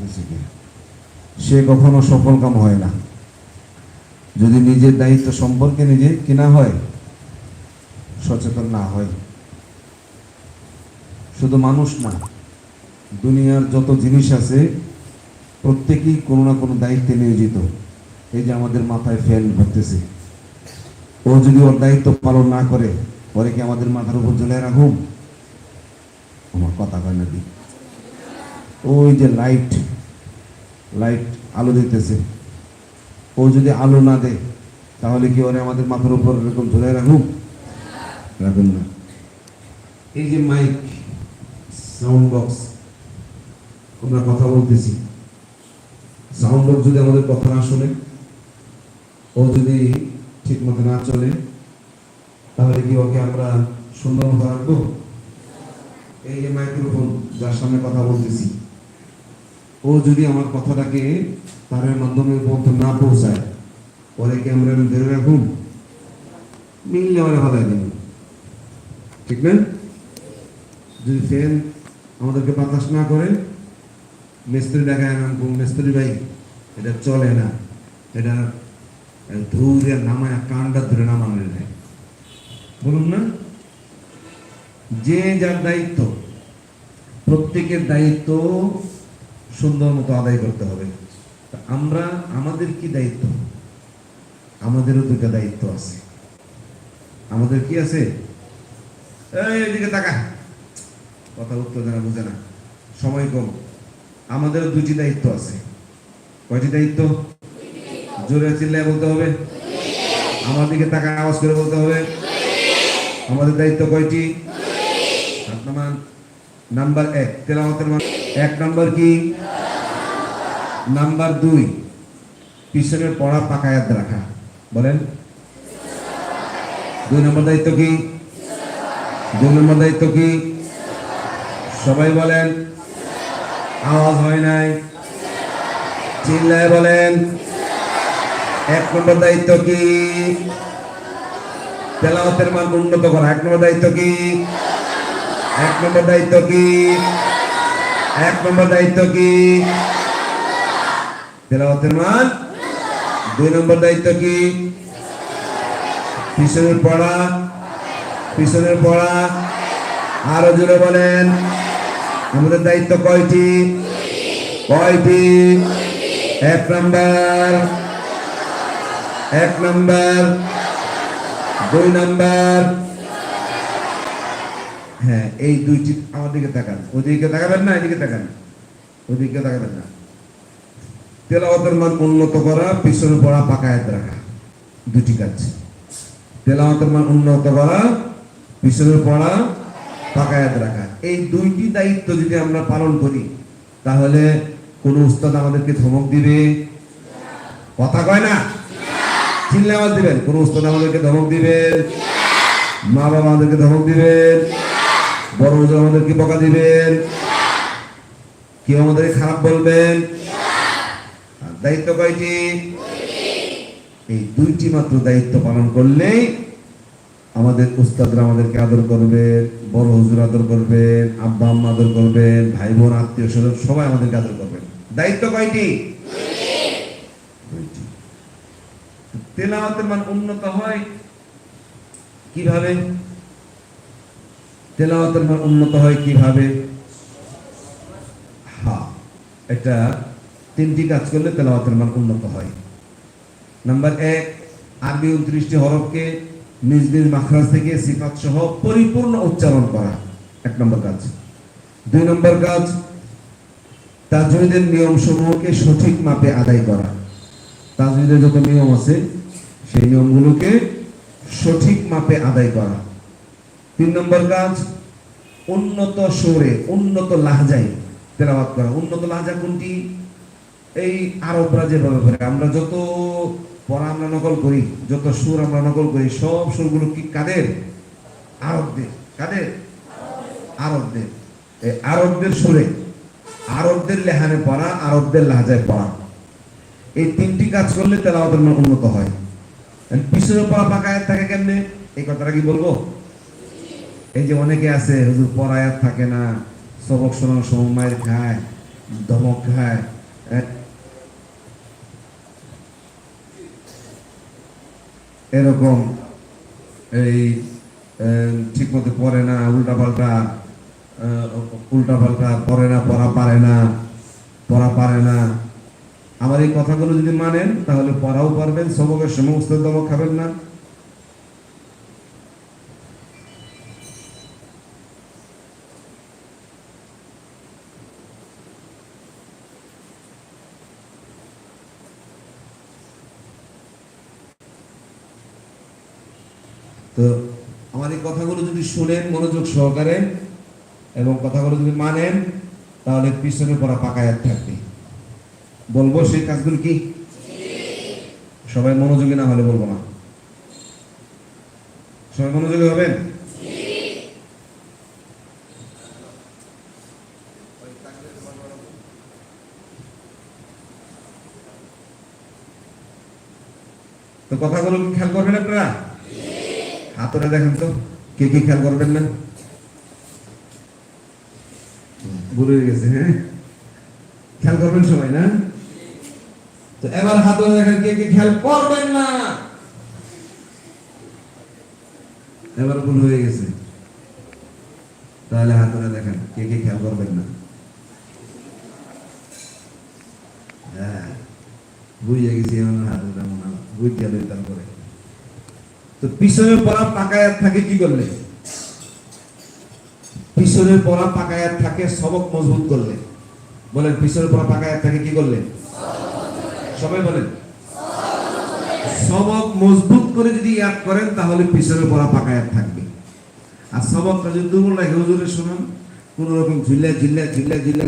বলতেছি কি, সে কখনো সফল কাম হয় না। যদি নিজের দায়িত্ব সম্পর্কে নিজে কিনা হয়, সচেতন না হয়। শুধু মানুষ না, দুনিয়ার যত জিনিস আছে, প্রত্যেকেই কোনো না কোনো দায়িত্বে নিয়োজিত। এই যে আমাদের মাথায় ফ্যান ঘুরতেছে। ও যদি ওর দায়িত্ব পালন না করে, পরে কি আমাদের মাথার উপর জ্বলে রাখুম? আমার কথা কয় না দি। ওই যে লাইট লাইট আলো দিতেছে। ও যদি আলো না দেয়, তাহলে কি ওরে আমাদের মাথার উপর এরকম ধরে রাখুক? রাখুন না। এই যে মাইক সাউন্ড বক্স আমরা কথা বলতেছি। সাউন্ড বক্স যদি আমাদের কথা না শোনে, ও যদি ঠিক মতো না চলে, তাহলে কি ওকে আমরা সুন্দর মতো রাখব? এই যে মাইক্রোফোন যার সামনে কথা বলতেছি। ও যদি আমার কথাটাকে তারের মাধ্যমে পর্যন্ত না পৌঁছায়, পরে কি আমরা ধরে রাখুন মিললে আমরা ভালো দিন ঠিক না? যদি ফ্যান আমাদেরকে বাতাস না করে, মিস্ত্রি দেখায় না মিস্ত্রি ভাই, এটা চলে না। এটা ধুরে নামায় কানটা ধরে নামানো যায়। বলুন না? যে যার দায়িত্ব, প্রত্যেকের দায়িত্ব সুন্দর মতো আদায় করতে হবে। আমরা, আমাদের কি দায়িত্ব? আমাদেরও দুটো দায়িত্ব আছে। আমাদের কি আছে? এদিকে তাকা কথা উত্তর জানা বুঝে না। সময় কম। আমাদেরও দুটি দায়িত্ব আছে। কয়টি দায়িত্ব? জোরে চিল্লায় বলতে হবে। আমার দিকে তাকা আওয়াজ করে বলতে হবে। আমাদের দায়িত্ব কয়টি? নাম্বার এক, তেলাওয়াতের মান এক নাম্বার কি? নাম্বার দুই, পিছনের পড়া পাকায়াত রাখা। বলেন। দুই নম্বর দায়িত্ব কি? দুই নম্বর দায়িত্ব কি? সবাই বলেন। আওয়াজ হয় নাই। চিল্লায় বলেন। এক নম্বর দায়িত্ব কি? তেলাওয়াতের মান উন্নত করা। এক নম্বর দায়িত্ব কি? এক নম্বর দায়িত্ব কি? এক নম্বর দায়িত্ব কি? তেলাওয়াতের মান? দুই নম্বর দায়িত্ব কি? পিছনের পড়া। পিছনের পড়া। আরও জোরে বলেন। আমাদের দায়িত্ব কয়টি? কয়টি? এক নাম্বার। এক নাম্বার। দুই নাম্বার। হ্যাঁ এই দুইটি আমার দিকে তাকান। ওদিকে তাকাবেন না, এদিকে তাকান। ওদিকে তাকাবেন না। তেলাওয়াতের মান উন্নত করা, পিছনে পড়া পাকায়াত রাখা। দুটি কাজ। তেলাওয়াতের মান উন্নত করা, পিছনে পড়া পাকায়াত রাখা। এই দুইটি দায়িত্ব যদি আমরা পালন করি, তাহলে কোন উস্তাদ আমাদেরকে ধমক দিবে? কথা কয় না? চিনলে আওয়াজ দিবেন। কোন উস্তাদ আমাদেরকে ধমক দিবেন মা বাবা আমাদেরকে ধমক দিবেন বড় আমাদেরকে বকা দিবেন? কেউ আমাদের খারাপ বলবেন? দায়িত্ব কয়টি? এই দুইটি মাত্র দায়িত্ব পালন করলেই আমাদের উস্তাদরা আমাদেরকে আদর করবেন বড় হুজুর আদর করবেন আব্বা আম্মা আদর করবেন ভাই বোন, আত্মীয় স্বজন, সবাই আমাদেরকে আদর করবেন দায়িত্ব কয়টি? তেলাওয়াতের মান উন্নত হয় কীভাবে? তেলাওয়াতের মান উন্নত হয় কীভাবে? হ্যাঁ এটা তিনটি কাজ করলে তেলাওয়াতের মান উন্নত হয়। নাম্বার এক, আরবি উনত্রিশটি হরফকে নিজ নিজ মাখরাজ থেকে সিফাত সহ পরিপূর্ণ উচ্চারণ করা। এক নম্বর কাজ। দুই নম্বর কাজ তাজউদের নিয়ম সমূহকে সঠিক মাপে আদায় করা। তাজউদের যত নিয়ম আছে, সেই নিয়মগুলোকে সঠিক মাপে আদায় করা। তিন নম্বর কাজ, উন্নত সুরে, উন্নত লাহজায় তেলাওয়াত করা। উন্নত লাহজা কোনটি? এই আরবরা যেভাবে করে। আমরা যত পড়া আমরা নকল করি, যত সুর আমরা নকল করি, সব সুরগুলো কি কাদের? আরবদের। কাদের? আরবদের। এই আরবদের সুরে, আরবদের লেহানে পড়া, আরবদের লাহাজায় পড়া। এই তিনটি কাজ করলে তেলাওয়াতের মান উন্নত হয়। পিছনে পড়া পাকায়াত থাকে কেমনে? এই কথাটা কি বলব? এই যে অনেকে আছে, হুজুর পড়ায়াত থাকে না, সবক শোনার সময় মায়ের খায়, ধমক খায় এরকম এই ঠিক মতো পড়ে না উল্টা পাল্টা উল্টা পাল্টা পড়ে না, পড়া পারে না, পড়া পারে না। আমার এই কথাগুলো যদি মানেন, তাহলে পড়াও পারবেন সবকে সমস্ত দমক খাবেন না। তো আমার এই কথাগুলো যদি শুনেন, মনোযোগ সহকারে, এবং কথাগুলো যদি মানেন, তাহলে পিছনে পড়া পাকায়াত থাকবে। বলব সেই কাজগুলো কি? সবাই মনোযোগী না হলে বলব না। সবাই মনোযোগী হবেন? তো কথাগুলো খেয়াল করবেন আপনারা? হাতরে দেখেন তো, কে কি খেয়াল করবেন না? ভুলে গেছে হ্যাঁ? খেয়াল করবেন সবাই, না? তো এবার হাতরে দেখেন, কে কি খেয়াল করবেন না? এবার ভুল হয়ে গেছে। তাহলে হাতরে দেখেন, কে কে খেয়াল করবেন না? হ্যাঁ বুঝে গেছি আমার হাতটা মনে হয়, বুঝতে তারপরে। তো পিছনের পড়া পাকায়াত থাকে কি করলে? পিছনের পড়া পাকায়াত থাকে, সবক মজবুত করলে। বলেন, পিছনের পড়া পাকায়াত থাকে কি করলে? সবাই বলেন। সবক মজবুত করে যদি ইয়াদ করেন, তাহলে পিছনের পড়া পাকায়াত থাকবে। আর সবকটা যদি দুর্বল লাগে, হুজুরে শুনুন কোন রকম ঝিল্লা ঝিল্লা ঝিল্লা ঝিল্লা